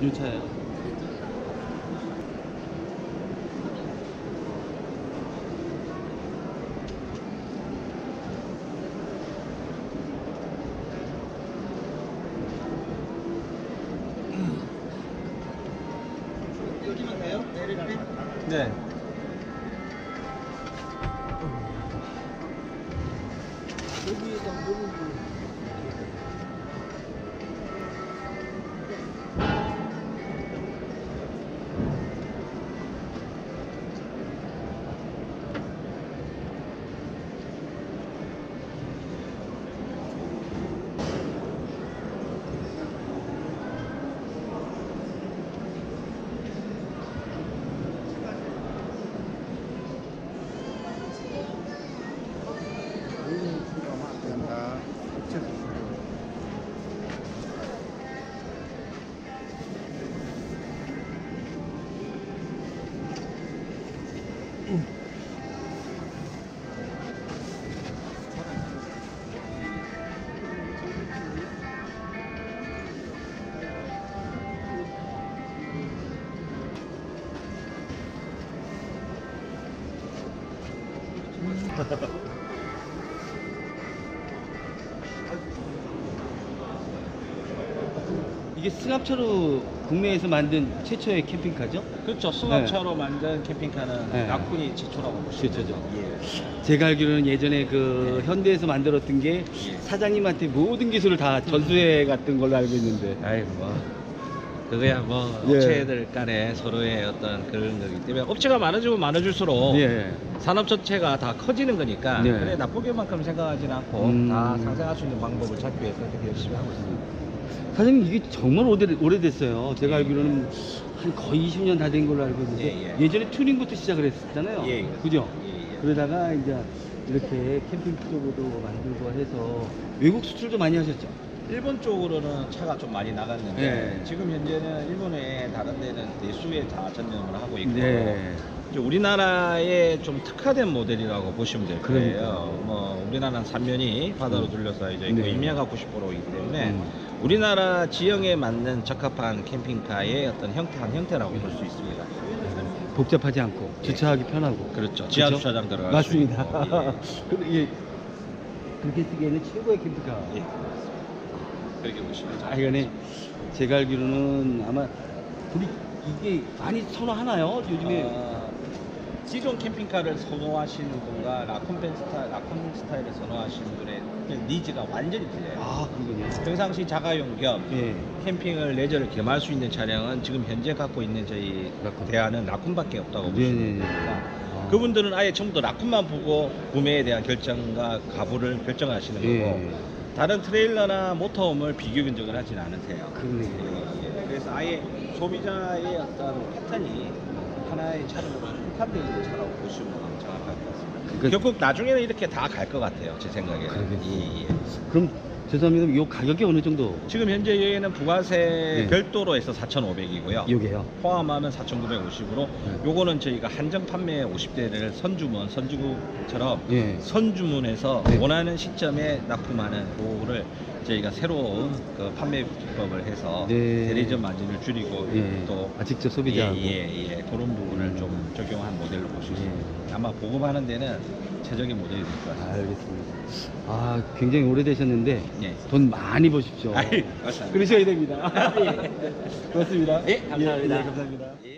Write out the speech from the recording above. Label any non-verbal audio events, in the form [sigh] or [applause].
요 차예요. 여기만 돼요? 네. 여기에다 뭐를 [laughs] 이게 승합차로 국내에서 만든 최초의 캠핑카죠? 그렇죠. 승합차로 만든 캠핑카는 네. 낙군이 최초라고 보시면 최초죠. 되죠. 예. 제가 알기로는 예전에 그 현대에서 만들었던 게 예. 사장님한테 모든 기술을 다 전수해 갔던 걸로 알고 있는데. 아이 뭐 그거야 뭐 예. 업체들 간에 서로의 어떤 그런 거기 때문에 업체가 많아지면 많아질수록 예. 산업 전체가 다 커지는 거니까 네. 그래 나쁘게만큼 생각하지는 않고 음. 다 상생할 수 있는 방법을 찾기 위해서 이렇게 열심히 하고 있습니다. 사장님 이게 정말 오래, 오래됐어요. 제가 알기로는 한 거의 20년 다 된 걸로 알고 있는데 예, 예. 전에 튜닝부터 시작을 했었잖아요. 예, 예. 그죠? 예, 예. 그러다가 이제 이렇게 캠핑 쪽으로 만들고 해서 외국 수출도 많이 하셨죠? 일본 쪽으로는 차가 좀 많이 나갔는데 네. 지금 현재는 일본의 다른 데는 내수에 다 전념을 하고 있고 네. 이제 우리나라에 좀 특화된 모델이라고 보시면 될 거예요. 그러니까요. 뭐 우리나라는 삼면이 바다로 음. 둘러싸여 있고 네. 임야가 90%이기 때문에 음. 우리나라 지형에 맞는 적합한 캠핑카의 어떤 형태 한 형태라고 볼 수 있습니다. 복잡하지 않고 주차하기 편하고. 그렇죠. 지하 그렇죠? 주차장 들어갈 맞습니다. 예. [laughs] 그, 예. 그렇게 쓰기에는 최고의 캠핑카. 예. 그렇게 보시면 아, 이거는 제가 알기로는 아마 우리 이게 많이 선호하나요? 요즘에 어, 기존 캠핑카를 선호하시는 분과 라쿤 스타일, 라쿤 스타일을 하시는 분의 그 니즈가 완전히 틀려요. 아 그러군요. 평상시 자가용 겸 예. 캠핑을 레저를 겸할 수 있는 차량은 지금 현재 갖고 있는 저희 라쿤. 대안은 라쿤밖에 없다고 네네네. 보시면 됩니다. 아. 그분들은 아예 처음부터 라쿤만 보고 구매에 대한 결정과 가부를 결정하시는 거고 예. 다른 트레일러나 모터홈을 비교 견적을 하지는 않으세요. 그러네요. 예, 예. 그래서 아예 소비자의 어떤 패턴이 하나의 차량으로 있는 차라고 보시면 정확할 것 같습니다. 그러니까- 결국 나중에는 이렇게 다 갈 것 같아요, 제 생각에는. 그러겠죠. 예, 예. 그럼 죄송합니다. 요 가격이 어느 정도? 지금 현재 여기는 부가세 네. 별도로 해서 4,500이고요. 요게요. 포함하면 4,950으로 네. 요거는 저희가 한정 판매 50대를 선주문, 선주구처럼 예. 선주문해서 네. 원하는 시점에 납품하는 그거를 저희가 새로운 그 판매 기법을 해서 네. 대리점 마진을 줄이고 예. 또 아, 직접 소비자하고. 예, 예, 예. 그런 부분을 음. 좀 적용한 모델로 볼수 예. 있습니다. 아마 보급하는 데는 최적의 모델이 될것 아, 같습니다. 알겠습니다. 아, 굉장히 오래되셨는데 예. 돈 많이 버십시오. 아이, 감사합니다. 그러셔야 됩니다. 예. [laughs] 고맙습니다. 예, 감사합니다. 예, 예, 감사합니다. 예.